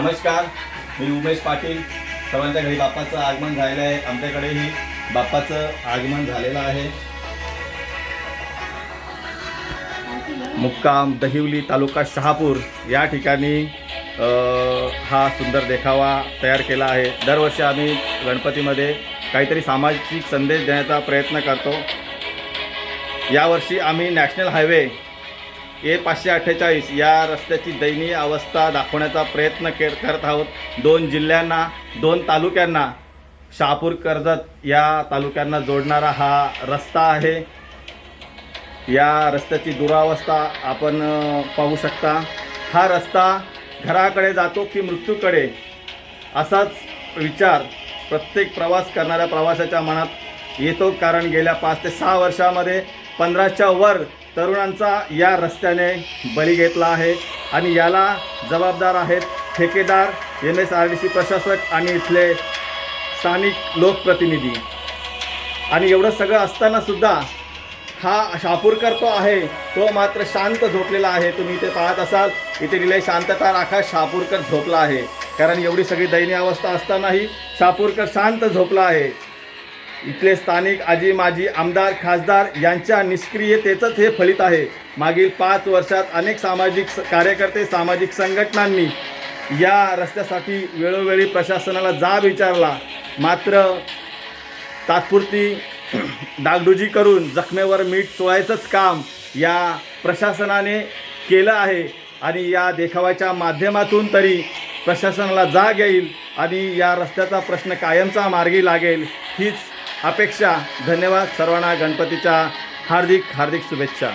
नमस्कार मी उमेश पाटील. सर्वांच्या घरी बाप्पाचं आगमन झालेलं आहे. आमच्याकडेही बाप्पाचं आगमन झालेलं आहे. मुक्काम दहिवली तालुका शहापूर या ठिकाणी हा सुंदर देखावा तयार केला आहे. दरवर्षी आम्ही गणपतीमध्ये काहीतरी सामाजिक संदेश देण्याचा प्रयत्न करतो. यावर्षी आम्ही नॅशनल हायवे ए पाचशे अठ्ठेचाळीस या रस्त्याची दयनीय अवस्था दाखवण्याचा प्रयत्न के करत आहोत. दोन जिल्ह्यांना दोन तालुक्यांना शहापूर कर्जत या तालुक्यांना जोडणारा हा रस्ता आहे. या रस्त्याची दुरावस्था आपण पाहू शकता. हा रस्ता घराकडे जातो की मृत्यूकडे? असाच विचार प्रत्येक प्रवास करणाऱ्या प्रवाशाच्या मनात येतो. कारण गेल्या पाच ते सहा वर्षामध्ये पंधराच्या वर तरुणांचा या रस्त्याने बळी घेतला आहे आणि याला जबाबदार आहेत ठेकेदार M S R D C प्रशासक आणि इथले स्थानिक लोकप्रतिनिधी. आणि एवढं सगळं असताना सुद्धा हा शापूरकर तो आहे तो मात्र शांत झोपलेला आहे. तुम्ही इथे पाहत असाल इथे लिहिले शांतता राखा शापूरकर झोपला आहे. कारण एवढी सगळी दयनीय अवस्था असतानाही शापूरकर शांत झोपला आहे. इथले स्थानिक आजी माजी आमदार खासदार यांच्या निष्क्रियतेचंच हे फलित आहे. मागील पाच वर्षात अनेक सामाजिक स- कार्यकर्ते सामाजिक संघटनांनी या रस्त्यासाठी वेळोवेळी प्रशासनाला जाब विचारला. मात्र तात्पुरती डागडुजी करून जखमेवर मीठ चोळायचंच काम या प्रशासनाने केलं आहे आणि या देखाव्याच्या माध्यमातून तरी प्रशासनाला जाग येईल आणि या रस्त्याचा प्रश्न कायमचा मार्गी लागेल हीच अपेक्षा धन्यवाद सर्वांना गणपतीच्या हार्दिक हार्दिक शुभेच्छा.